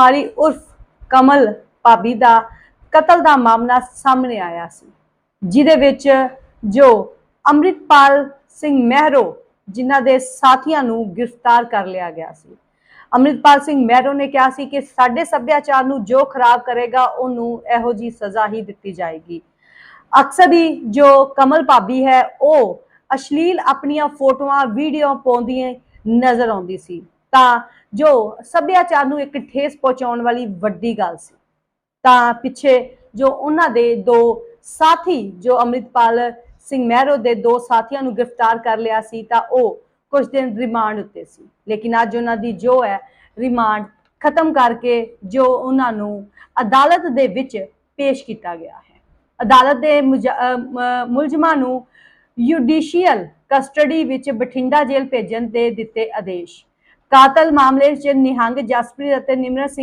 ਮਾਰੀ ਉਰਫ ਕਮਲ ਭਾਬੀ ਦਾ ਕਤਲ ਦਾ ਮਾਮਲਾ ਸਾਹਮਣੇ ਆਇਆ ਸੀ, ਜਿਹਦੇ ਵਿੱਚ ਜੋ ਅੰਮ੍ਰਿਤਪਾਲ ਸਿੰਘ ਮਹਿਰੋ, ਜਿਨ੍ਹਾਂ ਦੇ ਸਾਥੀਆਂ ਨੂੰ ਗ੍ਰਿਫਤਾਰ ਕਰ ਲਿਆ ਗਿਆ ਸੀ। ਅੰਮ੍ਰਿਤਪਾਲ ਸਿੰਘ ਮਹਿਰੋ ਨੇ ਕਿਹਾ ਸੀ ਕਿ ਸਾਡੇ ਸੱਭਿਆਚਾਰ ਨੂੰ ਜੋ ਖਰਾਬ ਕਰੇਗਾ, ਉਹਨੂੰ ਇਹੋ ਜੀ ਸਜ਼ਾ ਹੀ ਦਿੱਤੀ ਜਾਏਗੀ। ਅਕਸਰ ਹੀ ਜੋ ਕਮਲ ਭਾਬੀ ਹੈ, ਉਹ ਅਸ਼ਲੀਲ ਆਪਣੀਆਂ ਫੋਟੋਆਂ, ਵੀਡੀਓ ਪਾਉਂਦੀ ਨਜ਼ਰ ਆਉਂਦੀ ਸੀ। ਤਾਂ ਜੋ ਸੱਭਿਆਚਾਰ ਨੂੰ ਇੱਕ ਠੇਸ ਪਹੁੰਚਾਉਣ ਵਾਲੀ ਵੱਡੀ ਗੱਲ ਸੀ। ਤਾਂ ਪਿੱਛੇ ਜੋ ਉਹਨਾਂ ਦੇ ਦੋ ਸਾਥੀ, ਜੋ ਅੰਮ੍ਰਿਤਪਾਲ ਸਿੰਘ ਮਹਿਰੋ ਦੇ ਦੋ ਸਾਥੀਆਂ ਨੂੰ ਗ੍ਰਿਫਤਾਰ ਕਰ ਲਿਆ ਸੀ, ਤਾਂ ਉਹ ਕੁਝ ਦਿਨ ਰਿਮਾਂਡ ਉੱਤੇ ਸੀ। ਲੇਕਿਨ ਅੱਜ ਉਹਨਾਂ ਦੀ ਜੋ ਹੈ ਰਿਮਾਂਡ ਖਤਮ ਕਰਕੇ ਜੋ ਉਹਨਾਂ ਨੂੰ ਅਦਾਲਤ ਦੇ ਵਿੱਚ ਪੇਸ਼ ਕੀਤਾ ਗਿਆ ਹੈ। ਅਦਾਲਤ ਦੇ ਮੁਜ- ਮੁਲਜ਼ਮਾਂ ਨੂੰ ਜੁਡੀਸ਼ੀਅਲ ਕਸਟਡੀ ਵਿੱਚ ਬਠਿੰਡਾ ਜੇਲ੍ਹ ਭੇਜਣ ਦੇ ਦਿੱਤੇ ਆਦੇਸ਼। ਕਾਤਲ ਮਾਮਲੇ 'ਚ ਨਿਹੰਗ ਜਸਪ੍ਰੀਤ ਅਤੇ ਨਿਮਰਤ ਸਿੰਘ